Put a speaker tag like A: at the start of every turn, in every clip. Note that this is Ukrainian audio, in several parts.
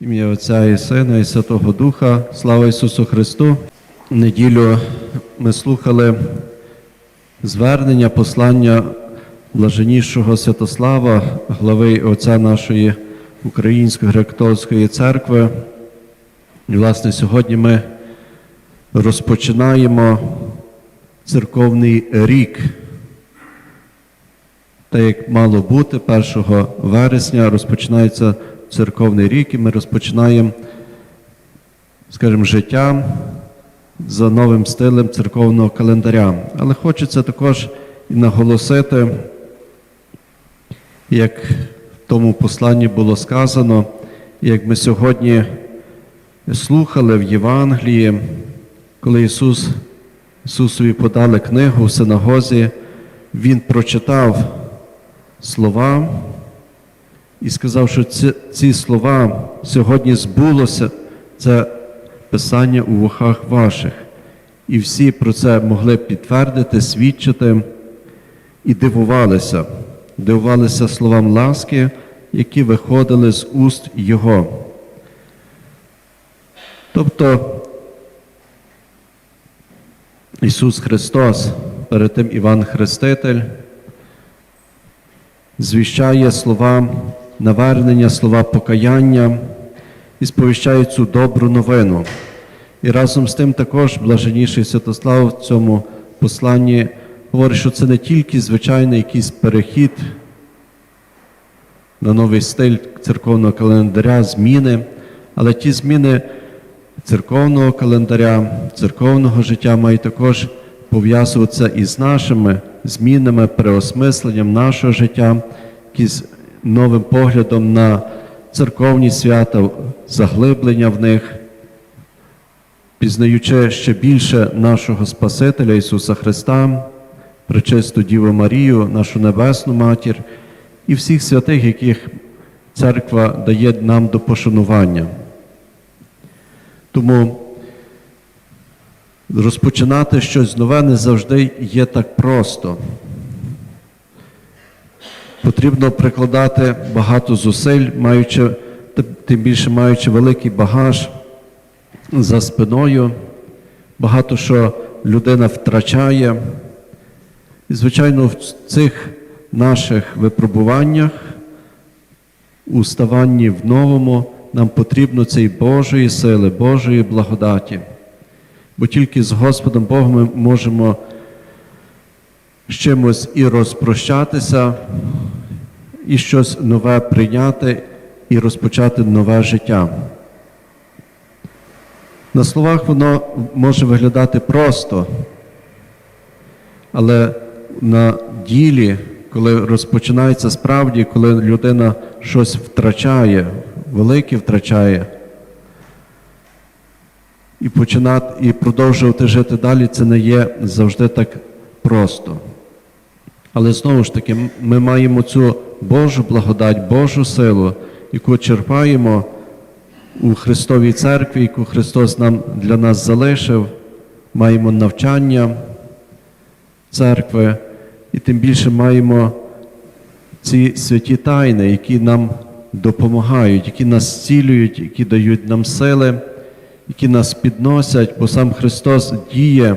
A: Ім'я Отця і Сина і Святого Духа. Слава Ісусу Христу. Неділю ми слухали звернення, послання блаженнішого Святослава, глави Отця нашої Української греко-католицької церкви. І, власне, сьогодні ми розпочинаємо церковний рік. Так як мало бути 1 вересня розпочинається церковний рік, і ми розпочинаємо, скажімо, життя за новим стилем церковного календаря. Але хочеться також і наголосити, як в тому посланні було сказано, як ми сьогодні слухали в Євангелії, коли Ісус, Ісусові подали книгу в синагозі, Він прочитав слова і сказав, що ці, ці слова сьогодні збулося, це Писання у вухах ваших. І всі про це могли підтвердити, свідчити і дивувалися, дивувалися словам ласки, які виходили з уст Його. Тобто Ісус Христос, перед тим Іван Хреститель, звіщає слова навернення, слова покаяння і сповіщає цю добру новину. І разом з тим також блаженніший Святослав в цьому посланні говорить, що це не тільки звичайний якийсь перехід на новий стиль церковного календаря, зміни, але ті зміни церковного календаря, церковного життя мають також пов'язуватися із нашими змінами, переосмисленням нашого життя, якісь новим поглядом на церковні свята, заглиблення в них, пізнаючи ще більше нашого Спасителя Ісуса Христа, пречисту Діву Марію, нашу Небесну Матір і всіх святих, яких церква дає нам до пошанування. Тому розпочинати щось нове не завжди є так просто. Потрібно прикладати багато зусиль, маючи, тим більше маючи великий багаж за спиною, багато що людина втрачає. І, звичайно, в цих наших випробуваннях, у ставанні в новому, нам потрібно цієї Божої сили, Божої благодаті. Бо тільки з Господом Богом ми можемо з чимось і розпрощатися, і щось нове прийняти, і розпочати нове життя. На словах воно може виглядати просто, але на ділі, коли розпочинається справді, коли людина щось втрачає, велике втрачає, і починати і продовжувати жити далі, це не є завжди так просто. Але знову ж таки, ми маємо цю Божу благодать, Божу силу, яку черпаємо у Христовій церкві, яку Христос нам для нас залишив, маємо навчання церкви, і тим більше маємо ці святі тайни, які нам допомагають, які нас зцілюють, які дають нам сили, які нас підносять, бо сам Христос діє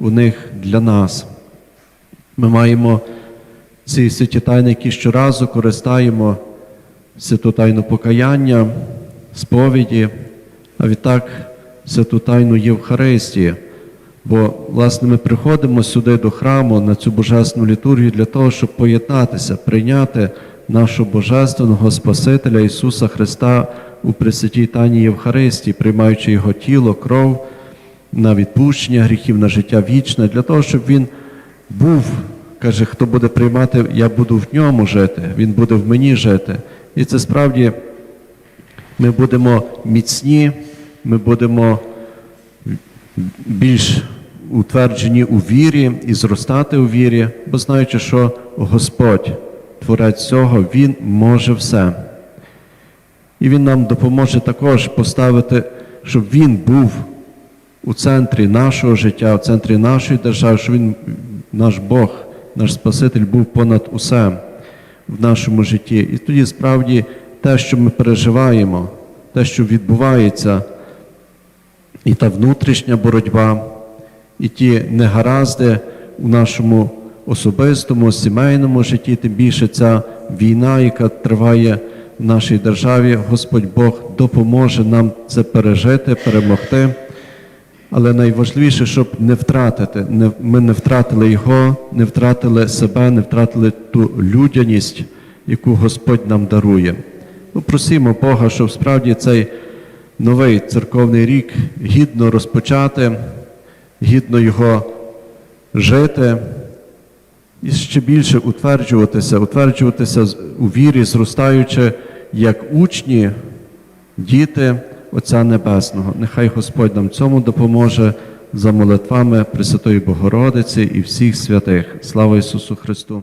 A: у них для нас. Ми маємо ці святі тайни, які щоразу користаємо святу тайну покаяння, сповіді, а відтак святу тайну Євхаристії. Бо, власне, ми приходимо сюди до храму на цю божественну літургію для того, щоб поєднатися, прийняти нашого Божественного Спасителя Ісуса Христа у Пресвятій Тайні Євхаристії, приймаючи Його тіло, кров на відпущення гріхів, на життя вічне, для того, щоб Він був, каже, хто буде приймати, я буду в ньому жити, Він буде в мені жити. І це справді ми будемо міцні, ми будемо більш утверджені у вірі і зростати у вірі, бо знаючи, що Господь, Творець цього, Він може все. І Він нам допоможе також поставити, щоб Він був у центрі нашого життя, у центрі нашої держави, щоб Він, наш Бог, наш Спаситель, був понад усе в нашому житті. І тоді справді те, що ми переживаємо, те, що відбувається, і та внутрішня боротьба, і ті негаразди у нашому особистому, сімейному житті, тим більше ця війна, яка триває в нашій державі, Господь Бог допоможе нам це пережити, перемогти. Але найважливіше, щоб не втратити, не, ми не втратили його, не втратили себе, не втратили ту людяність, яку Господь нам дарує. Ну, просимо Бога, щоб справді цей новий церковний рік гідно розпочати, гідно його жити і ще більше утверджуватися, утверджуватися у вірі, зростаючи як учні, діти Отця Небесного. Нехай Господь нам цьому допоможе за молитвами Пресвятої Богородиці і всіх святих. Слава Ісусу Христу!